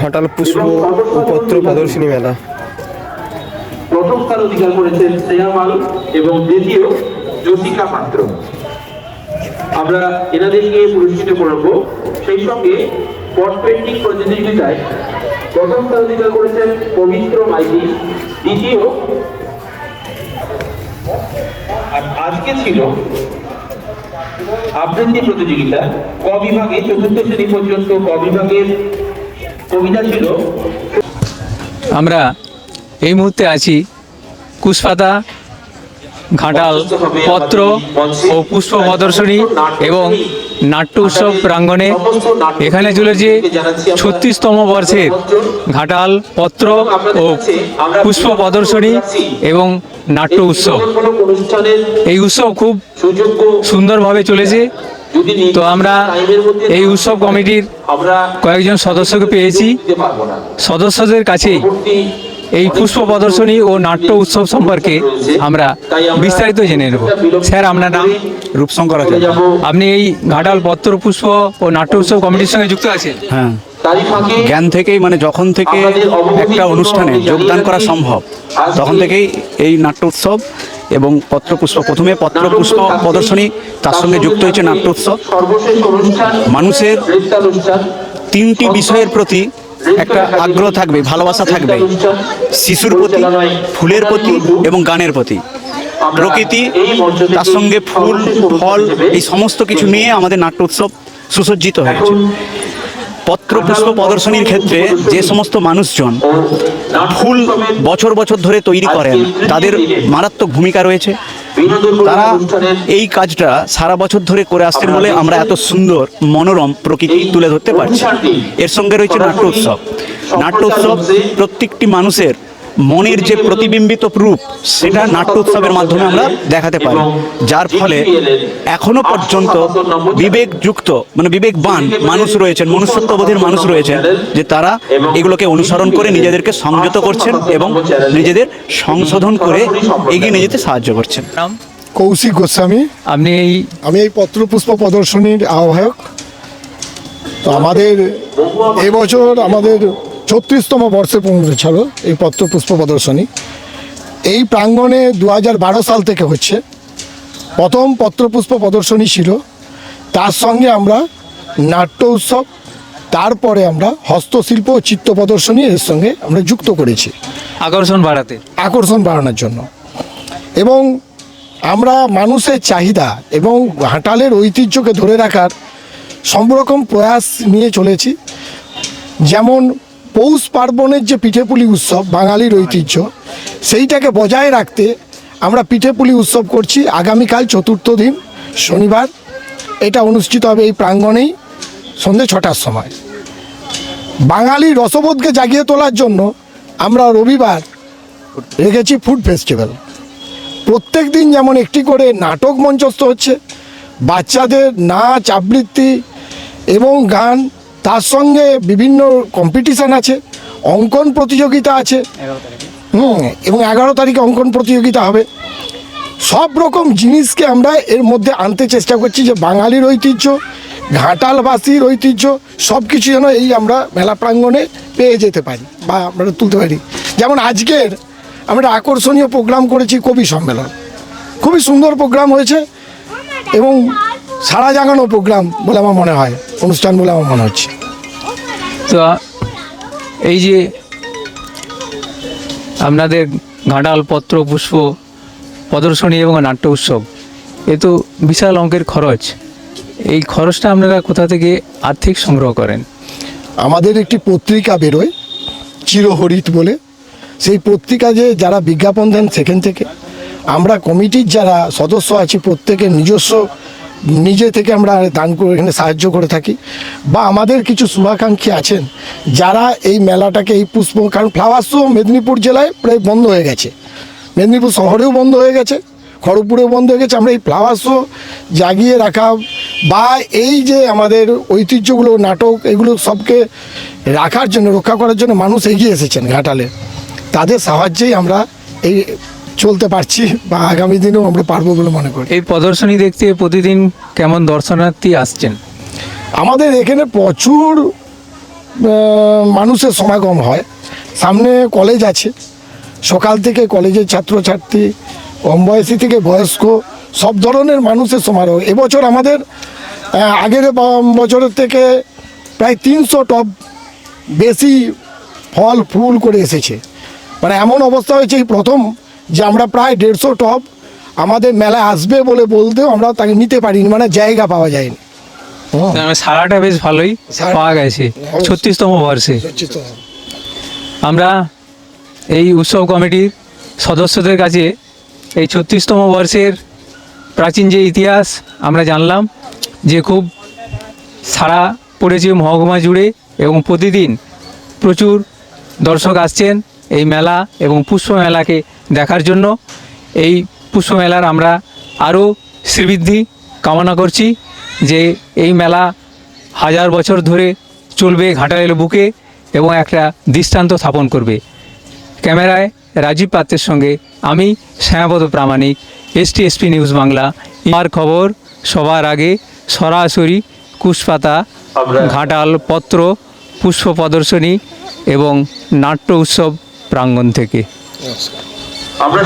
ঘাটাল পুষ্প পত্র প্রদর্শনী মেলা। প্রথম স্থান অধিকার করেছেন শ্রেয়া মাল এবং দ্বিতীয় জ্যোতিকা পাত্র। আমরা এনাদেরকে পুরস্কৃত করব। সেই সঙ্গে পট পেন্টিং প্রতিযোগিতায় প্রথম স্থান অধিকার করেছেন পবিত্র মাইতি, দ্বিতীয়। আজকে ছিল আবৃত্তি প্রতিযোগিতা, ক বিভাগে চতুর্থ শ্রেণি পর্যন্ত ক বিভাগের কবিতা ছিল। আমরা এই মুহূর্তে আছি কুশপাতা ঘাটাল পত্র ও পুষ্প প্রদর্শনী এবং নাট্য উৎসব প্রাঙ্গণে এখানে চলেছে ছত্রিশতম বর্ষের ঘাটাল পত্র ও পুষ্প প্রদর্শনী এবং নাট্য উৎসব। এই উৎসব খুব সুন্দরভাবে চলেছে। তো আমরা এই উৎসব কমিটির কয়েকজন সদস্যকে পেয়েছি। সদস্যদের কাছেই এই পুষ্প প্রদর্শনী ও নাট্য উৎসব সম্পর্কে আমরা বিস্তারিত জেনে নেব। স্যার আপনার নাম? রূপশঙ্কর আচার্য। আপনি এই ঘাটাল পত্র পুষ্প ও নাট্য উৎসব কমিটির সঙ্গে যুক্ত আছেন? হ্যাঁ। জ্ঞান থেকেই মানে যখন থেকে একটা অনুষ্ঠানে যোগদান করা সম্ভব তখন থেকেই এই নাট্য উৎসব এবং পত্রপুষ্প প্রথমে পত্রপুষ্প প্রদর্শনী তার সঙ্গে যুক্ত হয়েছে নাট্য উৎসব। মানুষের তিনটি বিষয়ের প্রতি একটা আগ্রহ থাকবে, ভালোবাসা থাকবে, শিশুর প্রতি, ফুলের প্রতি এবং গানের প্রতি। প্রকৃতি, তার সঙ্গে ফুল, ফল, এই সমস্ত কিছু নিয়ে আমাদের নাট্য উৎসব সুসজ্জিত হয়েছে পত্র পুষ্প প্রদর্শনীর ক্ষেত্রে যে সমস্ত মানুষজন ফুল বছর বছর ধরে তৈরি করেন, তাদের মারাত্মক ভূমিকা রয়েছে। তারা এই কাজটা সারা বছর ধরে করে আসছেন বলে আমরা এত সুন্দর মনোরম প্রকৃতি তুলে ধরতে পারছি। এর সঙ্গে রয়েছে নাট্য উৎসব নাট্য উৎসব প্রত্যেকটি মানুষের মনের যে প্রতিবিম্বিত রূপ সেটা নাট্য উৎসবের মাধ্যমে আমরা দেখাতে পারি। যার ফলে এখনও পর্যন্ত বিবেকযুক্ত মানে বিবেকবান মানুষ রয়েছেন মনুষ্যত্ববোধের মানুষ রয়েছেন যে তারা এগুলোকে অনুসরণ করে নিজেদেরকে সংযত করছেন এবং নিজেদের সংশোধন করে এগিয়ে নিয়ে যেতে সাহায্য করছেন। কৌশিক গোস্বামী। আপনি এই আমি এই পত্রপুষ্প প্রদর্শনীর আহ্বায়ক। তো আমাদের এবছর আমাদের ছত্রিশতম বর্ষে পৌঁছেছিল এই পত্রপুষ্প প্রদর্শনী। এই প্রাঙ্গণে দু হাজার বারো সাল থেকে হচ্ছে। প্রথম পত্রপুষ্প প্রদর্শনী ছিল। তার সঙ্গে আমরা নাট্য উৎসব তারপরে আমরা হস্তশিল্প ও চিত্র প্রদর্শনী এর সঙ্গে আমরা যুক্ত করেছি। আকর্ষণ বাড়াতে। আকর্ষণ বাড়ানোর জন্য। এবং আমরা মানুষের চাহিদা এবং ঘাটালের ঐতিহ্যকে ধরে রাখার সব রকম প্রয়াস নিয়ে চলেছি। যেমন পৌষ পার্বণের যে পিঠেপুলি উৎসব, বাঙালির ঐতিহ্য, সেইটাকে বজায় রাখতে আমরা পিঠেপুলি উৎসব করছি আগামীকাল চতুর্থ দিন, শনিবার। এটা অনুষ্ঠিত হবে এই প্রাঙ্গণেই সন্ধে ছটার সময়। বাঙালি রসবোধকে জাগিয়ে তোলার জন্য আমরা রবিবার রেখেছি ফুড ফেস্টিভ্যাল। প্রত্যেক দিন যেমন একটি করে নাটক মঞ্চস্থ হচ্ছে, বাচ্চাদের নাচ, আবৃত্তি এবং গান তার সঙ্গে বিভিন্ন কম্পিটিশান আছে অঙ্কন প্রতিযোগিতা আছে। হুম এবং এগারো তারিখে অঙ্কন প্রতিযোগিতা হবে। সব রকম জিনিসকে আমরা এর মধ্যে আনতে চেষ্টা করছি যে বাঙালির ঐতিহ্য ঘাটালবাসীর ঐতিহ্য সব কিছু যেন এই আমরা মেলা প্রাঙ্গণে পেয়ে যেতে পারি বা আমরা তুলতে পারি। যেমন আজকের আমরা আকর্ষণীয় প্রোগ্রাম করেছি কবি সম্মেলন। খুবই সুন্দর প্রোগ্রাম হয়েছে এবং সারা জাগানো প্রোগ্রাম বলে আমার মনে হয় অনুষ্ঠান বলে আমার মনে হচ্ছে। তো এই যে আপনাদের ঘাটাল পত্র পুষ্প প্রদর্শনী এবং নাট্য উৎসব এ তো বিশাল অঙ্কের খরচ। এই খরচটা আপনারা কোথা থেকে আর্থিক সংগ্রহ করেন? আমাদের একটি পত্রিকা বেরোয় চিরহরিত বলে। সেই পত্রিকা যে যারা বিজ্ঞাপন দেন সেখান থেকে। আমরা কমিটির যারা সদস্য আছি প্রত্যেকের নিজস্ব নিজে থেকে আমরা দান করে এখানে সাহায্য করে থাকি। বা আমাদের কিছু শুভাকাঙ্ক্ষী আছেন, যারা এই মেলাটাকে, এই পুষ্প, কারণ ফ্লাওয়ার শো মেদিনীপুর জেলায় প্রায় বন্ধ হয়ে গেছে। মেদিনীপুর শহরেও বন্ধ হয়ে গেছে, খড়গপুরেও বন্ধ হয়ে গেছে। আমরা এই ফ্লাওয়ার শো জাগিয়ে রাখা বা এই যে আমাদের ঐতিহ্যগুলো, নাটক, এগুলো সবকে রাখার জন্য, রক্ষা করার জন্য মানুষ এগিয়ে এসেছেন ঘাটালে। তাদের সাহায্যেই আমরা এই চলতে পারছি বা আগামী দিনেও আমরা পারব বলে মনে করি। এই প্রদর্শনী দেখতে প্রতিদিন কেমন দর্শনার্থী আসছেন? আমাদের এখানে প্রচুর মানুষের সমাগম হয়। সামনে কলেজ আছে। সকাল থেকে কলেজের ছাত্রছাত্রী কম বয়সী থেকে বয়স্ক সব ধরনের মানুষের সমারোহ। এবছর আমাদের আগের বছরের থেকে প্রায় তিনশো টপ বেশি ফল ফুল করে এসেছে। মানে এমন অবস্থা হয়েছে এই প্রথম যে আমরা প্রায় দেড়শো টপ আমাদের মেলায় আসবে বলে বলতেও আমরা তাকে নিতে পারিনি মানে জায়গা পাওয়া যায়নি। হুম। সারাটা বেশ ভালোই পাওয়া গেছে। ছত্রিশতম বর্ষে। আমরা এই উৎসব কমিটির সদস্যদের কাছে এই ছত্রিশতম বর্ষের প্রাচীন যে ইতিহাস আমরা জানলাম যে খুব সারা পড়েছে মহকুমা জুড়ে এবং প্রতিদিন প্রচুর দর্শক আসছেন। এই মেলা এবং পুষ্প মেলাকে দেখার জন্য এই পুষ্প মেলার আমরা আরও শ্রীবৃদ্ধি কামনা করছি যে এই মেলা হাজার বছর ধরে চলবে ঘাটালের বুকে এবং একটা দৃষ্টান্ত স্থাপন করবে। ক্যামেরায় রাজীব পাত্রের সঙ্গে আমি শ্যামাপদ প্রামাণিক এসটিএসপি নিউজ বাংলা। ইমার খবর সবার আগে সরাসরি কুশপাতা আমরা- ঘাটাল পত্র পুষ্প প্রদর্শনী এবং নাট্য উৎসব প্রাঙ্গণ থেকে। আমরা